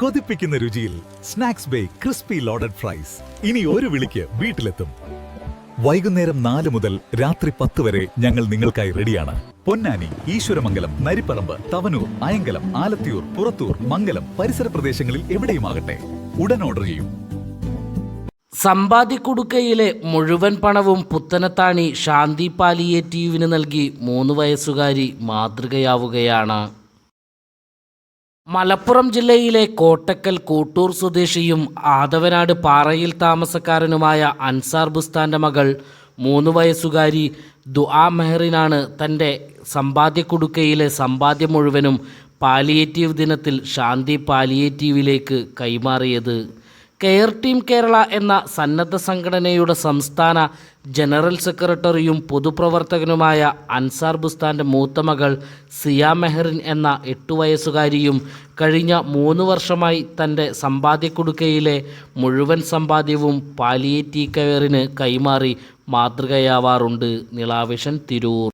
കൊതിപ്പിക്കുന്ന രുചിയിൽ സ്നാക്സ് ബേ crispy loaded fries. ഇനി ഒരു വിളിക്ക് വീട്ടിലെത്തും. വൈകുന്നേരം നാല് മുതൽ രാത്രി പത്ത് വരെ ഞങ്ങൾ നിങ്ങൾക്കായി റെഡിയാണ്. പൊന്നാനി ഈശ്വരമംഗലം നരിപ്പറമ്പ് തവനൂർ അയങ്കലം ആലത്തിയൂർ പുറത്തൂർ മംഗലം പരിസര പ്രദേശങ്ങളിൽ എവിടെയുമാകട്ടെ. ഉടൻ ഓർഡർ ചെയ്യും. സമ്പാദ്യക്കുടുക്കയിലെ മുഴുവൻ പണവും പുത്തനത്താണി ശാന്തി പാലിയേറ്റീവിന് നൽകി മൂന്ന് വയസ്സുകാരി മാതൃകയാവുകയാണ്. മലപ്പുറം ജില്ലയിലെ കോട്ടക്കൽ കൂട്ടൂർ സ്വദേശിയും ആദവനാട് പാറയിൽ താമസക്കാരനുമായ അൻസാർ ബുസ്താന്റെ മകൾ മൂന്ന് വയസ്സുകാരി ദുആ മെഹറിനാണ് തന്റെ സമ്പാദ്യ കുടുക്കയിലെ സമ്പാദ്യം മുഴുവനും പാലിയേറ്റീവ് ദിനത്തിൽ ശാന്തി പാലിയേറ്റീവിലേക്ക് കൈമാറിയത്. കെയർ ടീം കേരള എന്ന സന്നദ്ധ സംഘടനയുടെ സംസ്ഥാന ജനറൽ സെക്രട്ടറിയും പൊതുപ്രവർത്തകനുമായ അൻസാർ ബുസ്താന്റെ മൂത്ത മകൾ സിയ മെഹറിൻ എന്ന എട്ടു വയസ്സുകാരിയും കഴിഞ്ഞ മൂന്ന് വർഷമായി തന്റെ സമ്പാദ്യക്കുടുക്കയിലെ മുഴുവൻ സമ്പാദ്യവും പാലിയേറ്റീവ് കെയറിന് കൈമാറി മാതൃകയാവാറുണ്ട്. നിളാവിഷൻ തിരൂർ.